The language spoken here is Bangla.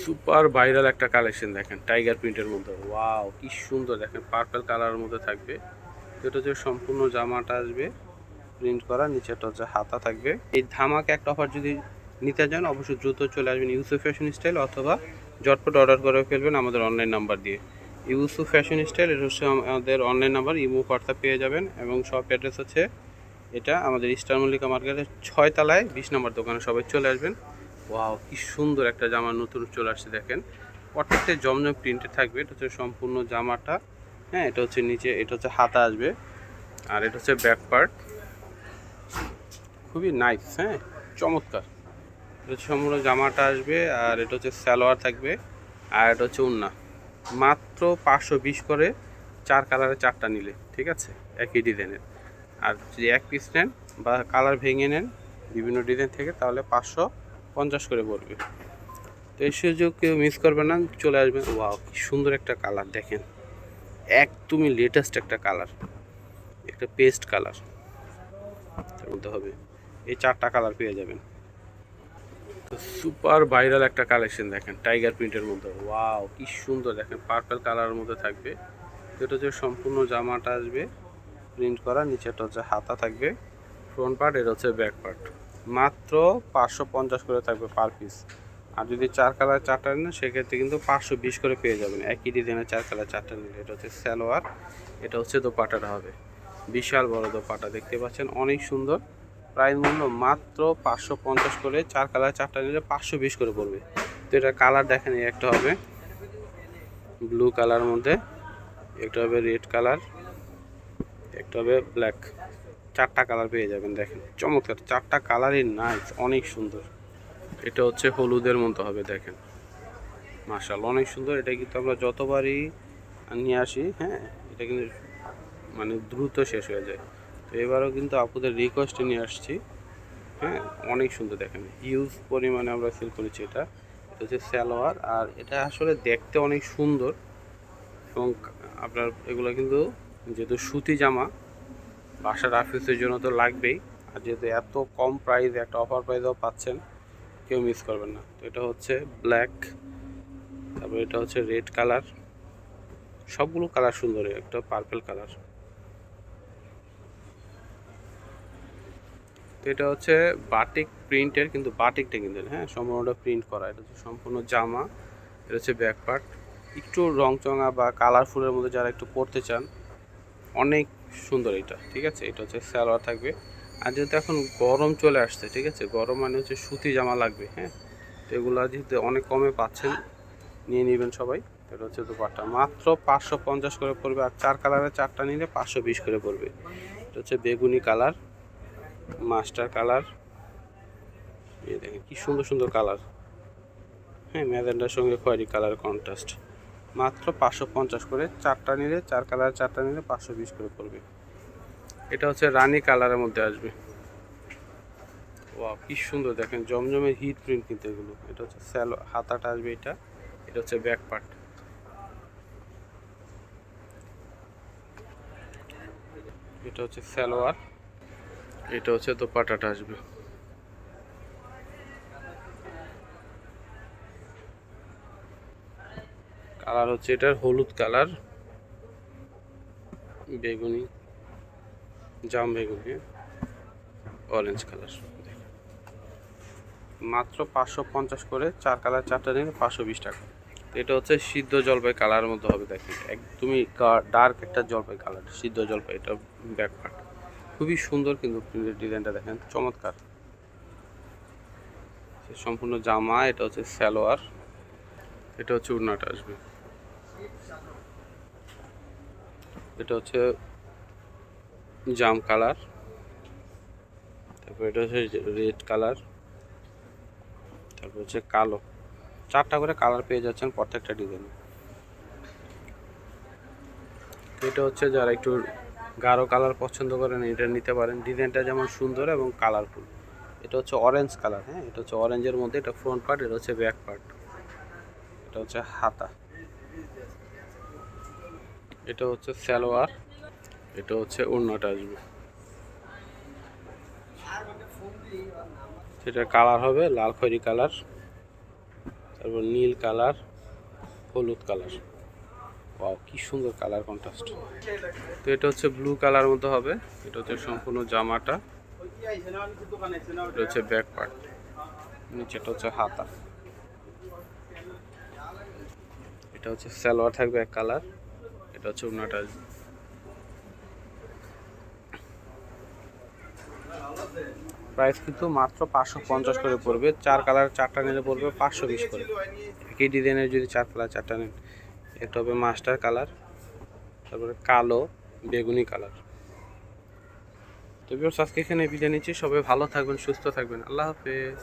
সুপার ভাইরাল একটা কালেকশন দেখেন, টাইগার প্রিন্টের মধ্যে। ওয়াও, কি সুন্দর দেখেন, পার্পল কালারের মধ্যে থাকবে। এটা হচ্ছে সম্পূর্ণ জামাটা আসবে, প্রিন্ট করা নিচেটা হচ্ছে হাতা থাকবে। এই ধামাকে একটা অফার যদি নিতে চান অবশ্যই দ্রুত চলে আসবেন ইউসুফ ফ্যাশন স্টাইল অথবা জটপট অর্ডার করে ফেলবেন আমাদের অনলাইন নাম্বার দিয়ে। ইউসুফ ফ্যাশন স্টাইল এটা হচ্ছে আমাদের অনলাইন নাম্বার ইমো, হোয়াটসঅ্যাপ পেয়ে যাবেন এবং শপ অ্যাড্রেস হচ্ছে এটা আমাদের ইস্টার মল্লিকা মার্কেটের ছয় তলায়, বিশ নম্বর দোকানে সবাই চলে আসবেন। ওয়াও কি সুন্দর একটা জামা নতুন চলে আসছে দেখেন। প্রত্যেকটা জমজম প্রিন্টে থাকবে, এটা হচ্ছে সম্পূর্ণ জামাটা। হ্যাঁ এটা হচ্ছে নিচে, এটা হচ্ছে হাতা আসবে। আর এটা হচ্ছে ব্যাক পার্ট খুবই নাইস হ্যাঁ চমৎকার। এটা হচ্ছে সম্পূর্ণ জামাটা আসবে, আর এটা হচ্ছে স্যালোয়ার থাকবে, আর এটা হচ্ছে উন্না মাত্র পাঁচশো বিশ করে চার কালারে চারটা নিলে, ঠিক আছে? একই ডিজাইনের। আর যদি এক পিস নেন বা কালার ভেঙে নেন, বিভিন্ন ডিজাইন থেকে, তাহলে পাঁচশো পঞ্চাশ করে পড়বে তো এই সুযোগ কেউ মিস করবে না, চলে আসবেন ওয়াও কি সুন্দর একটা কালার দেখেন। একদমই লেটেস্ট একটা কালার একটা পেস্ট কালার তার মধ্যে হবে। এই চারটা কালার পেয়ে যাবেন। তো সুপার ভাইরাল একটা কালেকশন দেখেন টাইগার প্রিন্টের মধ্যে। ওয়াও কি সুন্দর, দেখেন পার্পল কালারের মধ্যে থাকবে। এটা হচ্ছে সম্পূর্ণ জামাটা আসবে প্রিন্ট করা নিচেটা হচ্ছে হাতা থাকবে ফ্রন্ট পার্ট এটা হচ্ছে ব্যাক পার্ট মাত্র পাঁচশো পঞ্চাশ করে থাকবে পার পিস আর যদি চার কালার চারটা নেন, সেক্ষেত্রে কিন্তু পাঁচশো বিশ করে পেয়ে যাবেন। একই ডিজাইনের চার কালার চারটা নিলে এটা হচ্ছে সালোয়ার, এটা হচ্ছে দোপাটাটা হবে। বিশাল বড় দোপাটা দেখতে পাচ্ছেন, অনেক সুন্দর। প্রাইস মূল্য মাত্র পাঁচশো পঞ্চাশ করে, চার কালার চারটা নিলে পাঁচশো বিশ করে পড়বে। তো এটা কালার দেখেন একটা হবে ব্লু কালার মধ্যে, একটা হবে রেড কালার, একটা হবে ব্ল্যাক চারটা কালার পেয়ে যাবেন, দেখেন। চমৎকার, চারটা কালারই নাইস অনেক সুন্দর। এটা হচ্ছে হলুদের মতো হবে, দেখেন। মার্শাল অনেক সুন্দর। এটা কিন্তু আমরা যতবারই নিয়ে আসি হ্যাঁ এটা কিন্তু মানে দ্রুত শেষ হয়ে যায়। তো এবারও কিন্তু আপুদের রিকোয়েস্টে নিয়ে আসছি হ্যাঁ অনেক সুন্দর, দেখেন। হিউজ পরিমাণে আমরা সেল করেছি এটা। এটা হচ্ছে সালোয়ার, আর এটা আসলে দেখতে অনেক সুন্দর। এবং আপনার এগুলো কিন্তু যেহেতু সুতি জামা বাসার অফিসের জন্য তো লাগবেই। আর যেহেতু এত কম প্রাইস একটা অফার প্রাইসও পাচ্ছেন, কেউ মিস করবেন না। তো এটা হচ্ছে ব্ল্যাক তারপর এটা হচ্ছে রেড কালার সবগুলো কালার সুন্দর একটা পার্পেল কালার তো এটা হচ্ছে বাটিক প্রিন্টের কিন্তু বাটিকটা কিন্তু হ্যাঁ? সম্পূর্ণটা প্রিন্ট করা। এটা হচ্ছে সম্পূর্ণ জামা, এটা হচ্ছে ব্যাক পার্ট একটু রংচঙা বা কালারফুলের মধ্যে যারা একটু পরতে চান, অনেক সুন্দর এটা, ঠিক আছে? এটা হচ্ছে সালোয়ার থাকবে। আর যেহেতু এখন গরম চলে আসছে, ঠিক আছে? গরম মানে হচ্ছে সুতি জামা লাগবে হ্যাঁ? তো এগুলো যেহেতু অনেক কমে পাচ্ছেন, নিয়ে নেবেন সবাই। এটা হচ্ছে দুপাট্টা। মাত্র পাঁচশো পঞ্চাশ করে পড়বে, আর চার কালারের চারটা নিলে পাঁচশো বিশ করে পড়বে। এটা হচ্ছে বেগুনি কালার, মাস্টার কালার। দেখেন, কি সুন্দর সুন্দর কালার। হ্যাঁ ম্যাজেন্ডার সঙ্গে খয়েরি কালার কন্ট্রাস্ট। মাত্র পাঁচশো পঞ্চাশ করে। চারটা নিলে চার কালার, চারটা নিলে পাঁচশো বিশ করে পড়বে। এটা হচ্ছে রানি কালারের মধ্যে আসবে। ওয়াও, কি সুন্দর দেখেন জমজমের হিট প্রিন্ট কিন্তু এগুলো। এটা হচ্ছে স্যালো, হাতাটা আসবে এটা। এটা হচ্ছে ব্যাক পার্ট এটা হচ্ছে সালোয়ার। এটা হচ্ছে দোপাটাটা আসবে। কালার হচ্ছে এটার হলুদ কালার। বেগুনি, জাম বেগুনি অরেঞ্জ কালার। মাত্র পাঁচশো পঞ্চাশ করে চার কালার চারটা নিলে পাঁচশো বিশ টাকা। এটা হচ্ছে সিদ্ধ জলপাই কালারের মধ্যে হবে, দেখেন। একদমই ডার্ক একটা জলপাই কালার, সিদ্ধ জলপাই, এটা ব্যাক পার্ট খুবই সুন্দর কিন্তু প্রিন্টের ডিজাইনটা, দেখেন। চমৎকার। সম্পূর্ণ জামা, এটা হচ্ছে স্যালোয়ার এটা হচ্ছে উড়নাটা আসবে। এটা হচ্ছে জাম কালার। তারপর এটা হচ্ছে রেড কালার। তারপর হচ্ছে কালো। চারটা করে কালার পেয়ে যাচ্ছেন প্রত্যেকটা ডিজাইনে। এটা হচ্ছে যারা একটু গাঢ় কালার পছন্দ করেন, এটা নিতে পারেন। ডিজাইনটা যেমন সুন্দর এবং কালারফুল এটা হচ্ছে অরেঞ্জ কালার হ্যাঁ? এটা হচ্ছে অরেঞ্জের মধ্যে, এটা ফ্রন্ট পার্ট এটা হচ্ছে ব্যাক পার্ট এটা হচ্ছে হাতা। এটা হচ্ছে সালোয়ার, এটা হচ্ছে ওড়নাটা আসবে। সেটা কালার হবে, লাল খয়েরি কালার, তারপর নীল কালার, হলুদ কালার। ওয়াও, কি সুন্দর কালার কন্ট্রাস্ট। তো এটা হচ্ছে ব্লু কালার মতো হবে, এটা হচ্ছে সম্পূর্ণ জামাটা। এটা হচ্ছে ব্যাক পার্ট, নিচেটা হচ্ছে হাতা। এটা হচ্ছে সালোয়ার থাকবে এক কালার। এটা হচ্ছে ওনাটা প্রাইস কিন্তু মাত্র পাঁচশো পঞ্চাশ করে পড়বে। চার কালার চারটা নিলে পড়বে পাঁচশো বিশ করে। একই ডিজাইনের যদি চার কালার চারটা নেন এটা হবে মাস্টার কালার তারপরে কালো, বেগুনি কালার তো বিয়ার্স আজকে এখানে বিদায় নিচ্ছি। সবাই ভালো থাকবেন, সুস্থ থাকবেন। আল্লাহ হাফেজ।